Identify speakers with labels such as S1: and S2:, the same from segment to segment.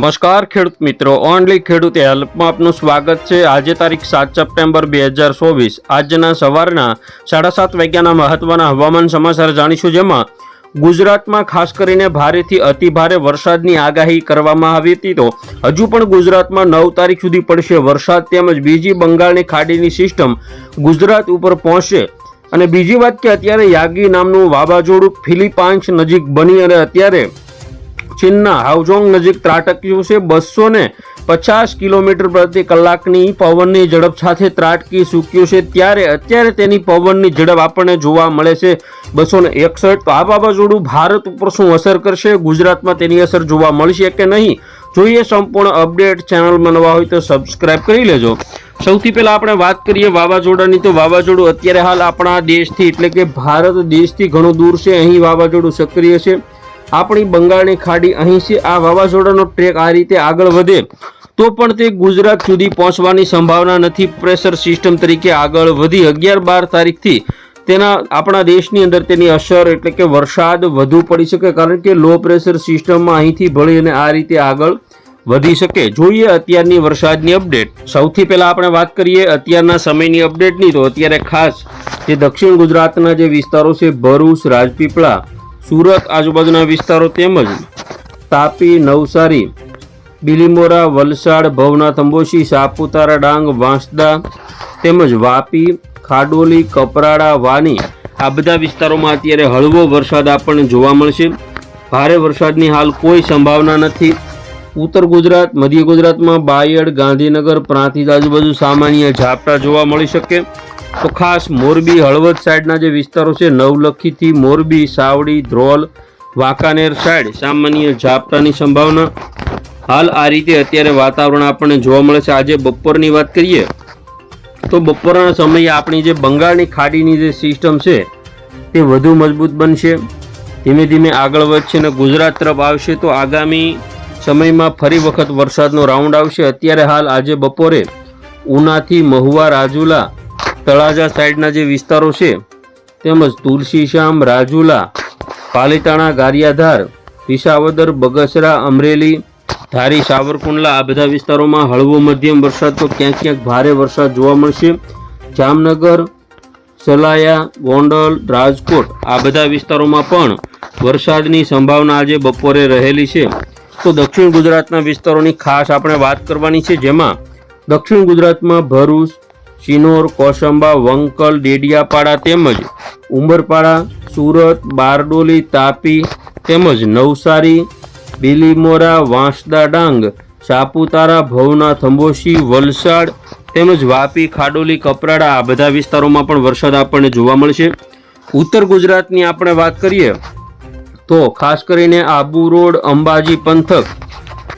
S1: નમસ્કાર ખેડૂત મિત્રો, ઓનલી ખેડૂત હેલ્પમાં આપનું સ્વાગત છે. આજે તારીખ સાત સપ્ટેમ્બર બે હજાર ચોવીસ. આજના સવારના સાડા સાત વાગ્યાના મહત્વના હવામાન સમાચાર જાણીશું જેમાં ગુજરાતમાં ખાસ કરીને ભારેથી અતિભારે વરસાદની આગાહી કરવામાં આવી હતી તો હજુ પણ ગુજરાતમાં નવ તારીખ સુધી પડશે વરસાદ તેમજ બીજી બંગાળની ખાડીની સિસ્ટમ ગુજરાત ઉપર પહોંચશે. અને બીજી વાત કે, અત્યારે યાગી નામનું વાવાઝોડું ફિલિપાઇન્સ નજીક બની અને અત્યારે ચીનના હાઉજોંગ નજીક ત્રાટક્યું છે. બસો ને પચાસ કિલોમીટર પ્રતિ કલાકની પવનની ઝડપ સાથે ત્રાટકી ચૂક્યું છે. ત્યારે અત્યારે તેની પવનની ઝડપ આપણને જોવા મળે છે. બસો ને એકસઠ. તો આ વાવાઝોડું ભારત ઉપર શું અસર કરશે? ગુજરાતમાં તેની અસર જોવા મળશે કે નહીં? જોઈએ સંપૂર્ણ અપડેટ. ચેનલમાં નવા હોય તો સબસ્ક્રાઇબ કરી લેજો. સૌથી પહેલાં આપણે વાત કરીએ વાવાઝોડાની. તો વાવાઝોડું અત્યારે હાલ આપણા દેશથી, એટલે કે ભારત દેશથી ઘણું દૂર છે. અહીં વાવાઝોડું સક્રિય છે. આપણી બંગાળની ખાડી અહીં છે. આ વાવાઝોડાનો ટ્રેક આ રીતે આગળ વધે તો પણ તે ગુજરાત સુધી પહોંચવાની સંભાવના નથી. પ્રેશર સિસ્ટમ તરીકે આગળ વધી. અગિયાર બાર તારીખથી તેના આપણા દેશની અંદર તેની અસર એટલે કે વરસાદ વધુ પડી શકે કારણ કે લો પ્રેશર સિસ્ટમમાં અહીંથી ભળી અને આ રીતે આગળ વધી શકે. જોઈએ અત્યારની વરસાદની અપડેટ સૌથી પહેલાં આપણે વાત કરીએ અત્યારના સમયની અપડેટની તો અત્યારે ખાસ જે દક્ષિણ ગુજરાતના જે વિસ્તારો છે, ભરૂચ, રાજપીપળા સુરત આજુબાજુના વિસ્તારો તેમજ તાપી, નવસારી, બિલીમોરા, વલસાડ ભવનાથ અંબોશી સાપુતારા, ડાંગ, વાંસદા તેમજ વાપી, ખાડોલી, કપરાડા, વાની આ બધા વિસ્તારોમાં અત્યારે હળવો વરસાદ આપણને જોવા મળશે. ભારે વરસાદની હાલ કોઈ સંભાવના નથી. ઉત્તર ગુજરાત, મધ્ય ગુજરાતમાં બાયડ, ગાંધીનગર, પ્રાંતિજ આજુબાજુ સામાન્ય ઝાપટા જોવા મળી શકે. તો ખાસ મોરબી હળવદ સાઈડના જે વિસ્તારો છે, નવલખીથી મોરબી, સાવડી, ધ્રોલ, વાંકાનેર સાઈડ સામાન્ય ઝાપટાની સંભાવના. હાલ આ રીતે અત્યારે વાતાવરણ આપણને જોવા મળે છે. આજે બપોરની વાત કરીએ, તો બપોરના સમયે આપણી જે બંગાળની ખાડીની જે સિસ્ટમ છે, તે વધુ મજબૂત બનશે. ધીમે ધીમે આગળ વધશે અને ગુજરાત તરફ આવશે તો આગામી સમયમાં ફરી વખત વરસાદનો રાઉન્ડ આવશે. અત્યારે હાલ આજે બપોરે ઉનાથી મહુવા રાજુલા તળાજા સાઈડના જે વિસ્તારો છે, તેમજ તુલસીશ્યામ રાજુલા, પાલીતાણા, ગારિયાધાર, વિસાવદર, બગસરા, અમરેલી, ધારી, સાવરકુંડલા આ બધા વિસ્તારોમાં હળવો મધ્યમ વરસાદ તો ક્યાંક ક્યાંક ભારે વરસાદ જોવા મળશે. જામનગર, સલાયા, ગોંડલ, રાજકોટ આ બધા વિસ્તારોમાં પણ વરસાદની સંભાવના આજે બપોરે રહેલી છે. તો દક્ષિણ ગુજરાતના વિસ્તારોની ખાસ આપણે વાત કરવાની છે, જેમાં દક્ષિણ ગુજરાતમાં ભરૂચ ચિનોર કોસંબા, વંકલ ડેડિયાપાડા તેમજ ઉમરપાડા સુરત, બારડોલી, તાપી તેમજ નવસારી, બિલીમોરા, વાંસદા ડાંગ, સાપુતારા, ભવનાથ, અંબોશી, વલસાડ તેમજ વાપી, ખાડોલી, કપરાડા આ બધા વિસ્તારોમાં પણ વરસાદ આપણને જોવા મળશે. ઉત્તર ગુજરાતની આપણે વાત કરીએ તો ખાસ કરીને આબુ રોડ, અંબાજી પંથક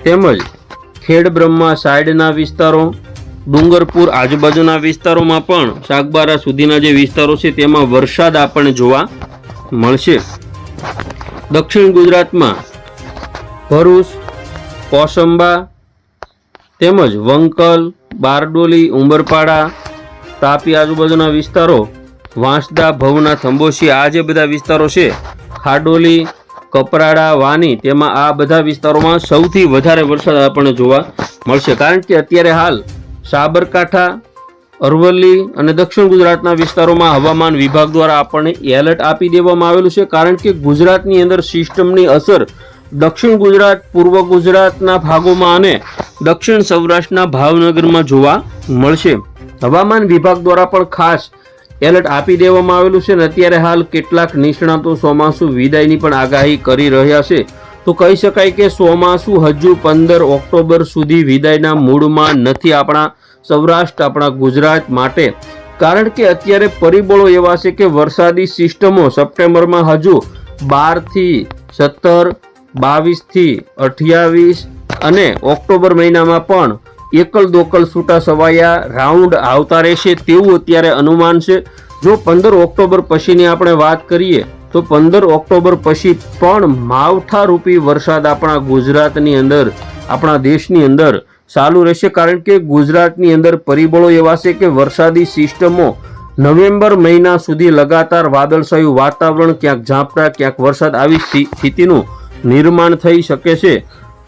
S1: તેમજ ખેડ બ્રહ્મા સાઈડના વિસ્તારો ડુંગરપુર આજુબાજુના વિસ્તારોમાં પણ શાકબારા સુધીના જે વિસ્તારો છે તેમાં વરસાદ આપણને જોવા મળશે. દક્ષિણ ગુજરાતમાં ભરૂચ, કોસંબા તેમજ વંકલ, બારડોલી, ઉંબરપાડા, તાપી આજુબાજુના વિસ્તારો, વાંસદા ભવનાથ અંબોશી આ જે બધા વિસ્તારો છે, ખાડોલી, કપરાડા, વાની તેમાં આ બધા વિસ્તારોમાં સૌથી વધારે વરસાદ આપણને જોવા મળશે. કારણ કે અત્યારે હાલ સાબરકાંઠા, અરવલ્લી અને દક્ષિણ ગુજરાતના વિસ્તારોમાં હવામાન વિભાગ દ્વારા આપણને એલર્ટ આપી દેવામાં આવેલું છે. કારણ કે ગુજરાતની અંદર સિસ્ટમની અસર દક્ષિણ ગુજરાત, પૂર્વ ગુજરાતના ભાગોમાં અને દક્ષિણ સૌરાષ્ટ્રના ભાવનગરમાં જોવા મળશે. હવામાન વિભાગ દ્વારા પણ ખાસ એલર્ટ આપી દેવામાં આવેલું છે અને અત્યારે હાલ કેટલાક નિષ્ણાતો ચોમાસું વિદાયની પણ આગાહી કરી રહ્યા છે. તો કહી શકાય કે ચોમાસું હજુ પંદર ઓક્ટોબર સુધી વિદાયના મૂડમાં નથી આપણા સૌરાષ્ટ્ર, આપણા ગુજરાત માટે. કારણ કે અત્યારે પરિબળો એવા છે કે વરસાદી સિસ્ટમો સપ્ટેમ્બરમાં હજુ બારથી સત્તર, બાવીસથી અઠ્યાવીસ અને ઓક્ટોબર મહિનામાં પણ એકલ દોકલ છૂટા સવાયા રાઉન્ડ આવતા રહેશે તેવું અત્યારે અનુમાન છે. જો પંદર ઓક્ટોબર પછીની આપણે વાત કરીએ તો પંદર ઓક્ટોબર પછી પણ માવઠારૂપી વરસાદ આપણા ગુજરાતની અંદર, આપણા દેશની અંદર ચાલુ રહેશે. કારણ કે ગુજરાતની અંદર પરિબળો એવા છે કે વરસાદી સિસ્ટમો નવેમ્બર મહિના સુધી લગાતાર વાદળછાયું વાતાવરણ, ક્યાંક ઝાંપટા, ક્યાંક વરસાદ આવી સ્થિતિનું નિર્માણ થઈ શકે છે.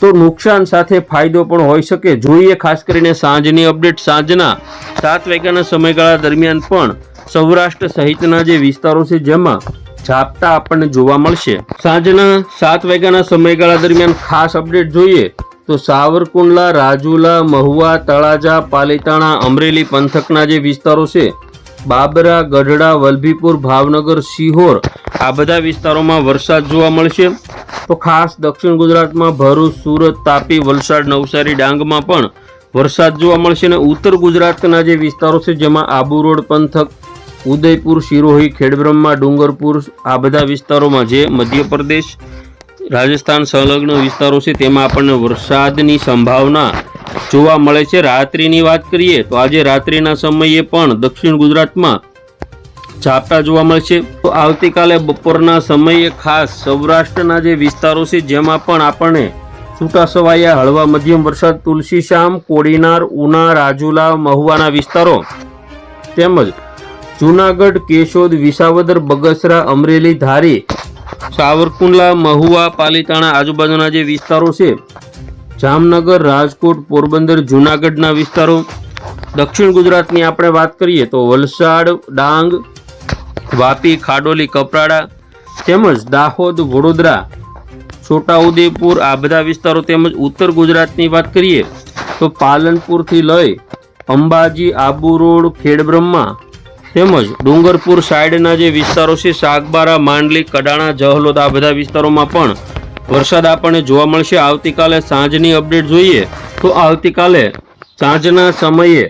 S1: તો નુકસાન સાથે ફાયદો પણ હોઈ શકે. જોઈએ, ખાસ કરીને સાંજની અપડેટ. સાંજના સાત વાગ્યાના સમયગાળા દરમિયાન પણ સૌરાષ્ટ્ર સહિતના જે વિસ્તારો છે, જેમાં ઝાપટા આપણને જોવા મળશે. સાંજના સાત વાગ્યાના સમયગાળા દરમિયાન ખાસ અપડેટ જોઈએ તો સાવરકુંડલા, રાજુલા, મહુવા, તળાજા, પાલીતાણા, અમરેલી પંથકના જે વિસ્તારો છે, બાબરા, ગઢડા, વલભીપુર, ભાવનગર સિહોર આ બધા વિસ્તારોમાં વરસાદ જોવા મળશે. તો ખાસ દક્ષિણ ગુજરાતમાં ભરૂચ, સુરત, તાપી, વલસાડ, નવસારી, ડાંગમાં પણ વરસાદ જોવા મળશે અને ઉત્તર ગુજરાતના જે વિસ્તારો છે, જેમાં આબુ રોડ પંથક ઉદયપુર, શિરોહી, ખેડબ્રહ્મા, ડુંગરપુર આ બધા વિસ્તારોમાં જે મધ્યપ્રદેશ, રાજસ્થાન સંલગ્ન વિસ્તારો છે, તેમાં આપણને વરસાદની સંભાવના જોવા મળે છે. રાત્રિની વાત કરીએ તો આજે રાત્રિના સમયે પણ દક્ષિણ ગુજરાતમાં ઝાપટા જોવા મળશે તો આવતીકાલે બપોરના સમયે ખાસ સૌરાષ્ટ્રના જે વિસ્તારો છે, જેમાં પણ આપણને છૂટાછવાયા હળવા મધ્યમ વરસાદ તુલસીશ્યામ કોડીનાર, ઉના, રાજુલા, મહુવાના વિસ્તારો તેમજ જૂનાગઢ, કેશોદ, વિસાવદર, બગસરા, અમરેલી, ધારી, સાવરકુંડલા, મહુવા, પાલીતાણા આજુબાજુના જે વિસ્તારો છે, જામનગર, રાજકોટ, પોરબંદર, જૂનાગઢના વિસ્તારો. દક્ષિણ ગુજરાતની આપણે વાત કરીએ તો વલસાડ, ડાંગ, વાપી, ખાડોલી, કપરાડા તેમજ દાહોદ, વડોદરા, છોટાઉદેપુર આ બધા વિસ્તારો તેમજ ઉત્તર ગુજરાતની વાત કરીએ તો પાલનપુરથી લઈ અંબાજી, આબુ રોડ, ખેડબ્રહ્મા તેમજ ડુંગરપુર સાઈડના જે વિસ્તારો છે, સાગબારા, માંડલી, કડાણા, જહલોદ, આ બધા વિસ્તારોમાં પણ વરસાદ આપણને જોવા મળશે. આવતીકાલે સાંજની અપડેટ જોઈએ તો આવતીકાલે સાંજના સમયે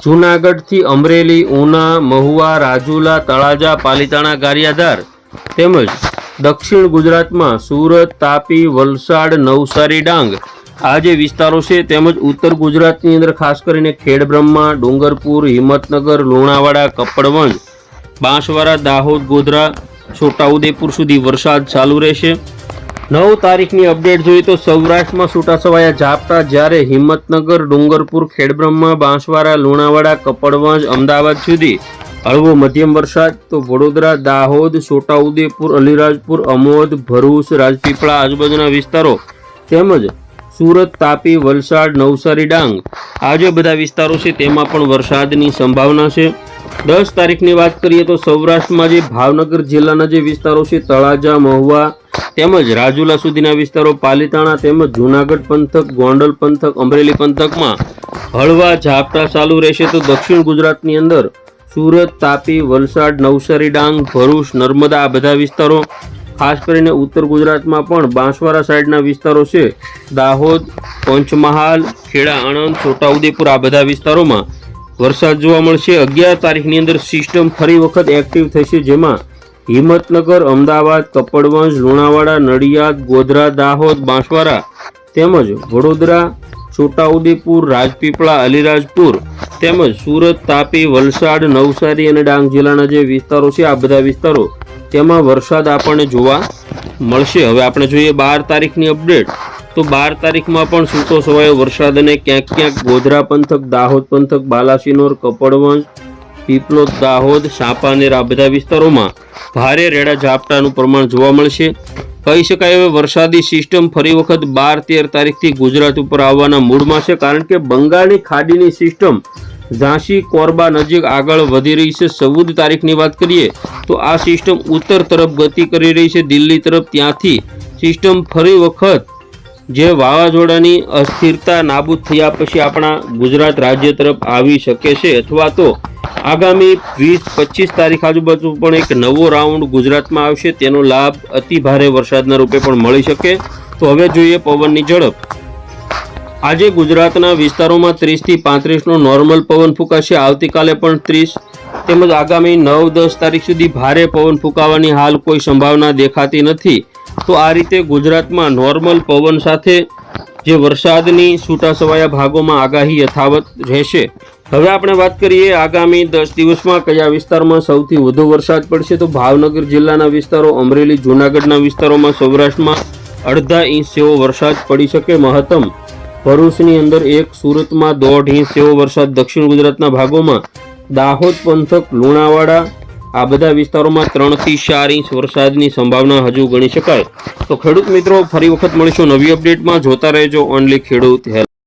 S1: જૂનાગઢથી અમરેલી, ઉના, મહુવા, રાજુલા, તળાજા, પાલીતાણા, ગારિયાધાર તેમજ દક્ષિણ ગુજરાતમાં સુરત, તાપી, વલસાડ, નવસારી, ડાંગ આ જે વિસ્તારો છે તેમજ ઉત્તર ગુજરાતની અંદર ખાસ કરીને ખેડબ્રહ્મા ડુંગરપુર, હિંમતનગર, લુણાવાડા, કપડવંજ, બાંસવાડા, દાહોદ, ગોધરા, છોટાઉદેપુર સુધી વરસાદ ચાલુ રહેશે. નવ તારીખની અપડેટ જોઈએ તો સૌરાષ્ટ્રમાં છૂટાછવાયા ઝાપટા જ્યારે હિંમતનગર, ડુંગરપુર ખેડબ્રહ્મા બાંસવાડા, લુણાવાડા, કપડવંજ, અમદાવાદ સુધી હળવો મધ્યમ વરસાદ તો વડોદરા, દાહોદ, છોટાઉદેપુર, અલીરાજપુર, અમોદ, ભરૂચ, રાજપીપળા, આજુબાજુના વિસ્તારો તેમજ સુરત, તાપી, વલસાડ, નવસારી, ડાંગ. આ જે બધા વિસ્તારો છે, તેમાં પણ વરસાદની સંભાવના છે. દસ તારીખની વાત કરીએ તો સૌરાષ્ટ્રમાં જે ભાવનગર જિલ્લાના જે વિસ્તારો છે, તળાજા, મહુવા તેમજ રાજુલા સુધીના વિસ્તારો, પાલીતાણા તેમજ જૂનાગઢ પંથક, ગોંડલ પંથક, અમરેલી પંથકમાં હળવા ઝાપટા ચાલુ રહેશે તો દક્ષિણ ગુજરાતની અંદર સુરત, તાપી, વલસાડ, નવસારી, ડાંગ, ભરૂચ, નર્મદા આ બધા વિસ્તારો ખાસ કરીને ઉત્તર ગુજરાતમાં પણ બાંસવાડા સાઈડના વિસ્તારો છે. દાહોદ, પંચમહાલ, ખેડા, આણંદ, છોટાઉદેપુર આ બધા વિસ્તારોમાં વરસાદ જોવા મળશે. અગિયાર તારીખની અંદર સિસ્ટમ ફરી વખત એક્ટિવ થશે જેમાં હિંમતનગર, અમદાવાદ, કપડવંજ, લુણાવાડા, નડિયાદ, ગોધરા, દાહોદ, બાંસવાડા તેમજ વડોદરા, છોટાઉદેપુર, રાજપીપળા, અલીરાજપુર તેમજ સુરત, તાપી, વલસાડ, નવસારી અને ડાંગ જિલ્લાના જે વિસ્તારો છે, આ બધા વિસ્તારો તેમાં વરસાદ આપણને જોવા મળશે. હવે આપણે જોઈએ બાર તારીખની અપડેટ. તો બાર તારીખમાં પણ સૂતો સવાયો વરસાદ અને ક્યાંક ક્યાંક ગોધરા પંથક, દાહોદ પંથક, બાલાસિનોર, કપડવંજ પીપલોદ દાહોદ સાપાનેર આ બધા વિસ્તારોમાં ભારે રેડા ઝાપટાનું પ્રમાણ જોવા મળશે. કહી શકાય હવે વરસાદી સિસ્ટમ ફરી વખત બાર તેર તારીખથી ગુજરાત ઉપર આવવાના મૂડમાં છે, કારણ કે બંગાળની ખાડીની સિસ્ટમ ઝાંસી કોરબા નજીક આગળ વધી રહી છે. ચૌદ તારીખની વાત કરીએ તો આ સિસ્ટમ ઉત્તર તરફ ગતિ કરી રહી છે. દિલ્હી તરફ ત્યાંથી સિસ્ટમ ફરી વખત જે વાવાઝોડાની અસ્થિરતા નાબૂદ થયા પછી આપણા ગુજરાત રાજ્ય તરફ આવી શકે છે. અથવા તો આગામી વીસ પચીસ તારીખ આજુબાજુ પણ એક નવો રાઉન્ડ ગુજરાતમાં આવશે. તેનો લાભ અતિ ભારે વરસાદના રૂપે પણ મળી શકે. તો હવે જોઈએ પવનની ઝડપ. આજે ગુજરાતના વિસ્તારોમાં ત્રીસથી પાંત્રીસનો નોર્મલ પવન ફૂંકાશે. આવતીકાલે પણ ત્રીસ તેમજ આગામી નવ, દસ તારીખ સુધી ભારે પવન ફૂંકાવાની હાલ કોઈ સંભાવના દેખાતી નથી. તો આ રીતે ગુજરાતમાં નોર્મલ પવન સાથે જે વરસાદની છૂટાછવાયા ભાગોમાં આગાહી યથાવત રહેશે. હવે આપણે વાત કરીએ આગામી દસ દિવસમાં કયા વિસ્તારમાં સૌથી વધુ વરસાદ પડશે. તો ભાવનગર જિલ્લાના વિસ્તારો, અમરેલી, જૂનાગઢના વિસ્તારોમાં સૌરાષ્ટ્રમાં અડધા ઇંચ જેવો વરસાદ પડી શકે મહત્તમ. ભરૂચની અંદર એક સુરતમાં દોઢ ઇંચ એવો વરસાદ દક્ષિણ ગુજરાતના ભાગોમાં. દાહોદ પંથક, લુણાવાડા, આ બધા વિસ્તારોમાં ત્રણથી ચાર ઇંચ વરસાદની સંભાવના હજુ ગણી શકાય. તો ખેડૂત મિત્રો, ફરી વખત મળીશું નવી અપડેટમાં. જોતા રહેજો ઓનલી ખેડૂત હેલ્પ.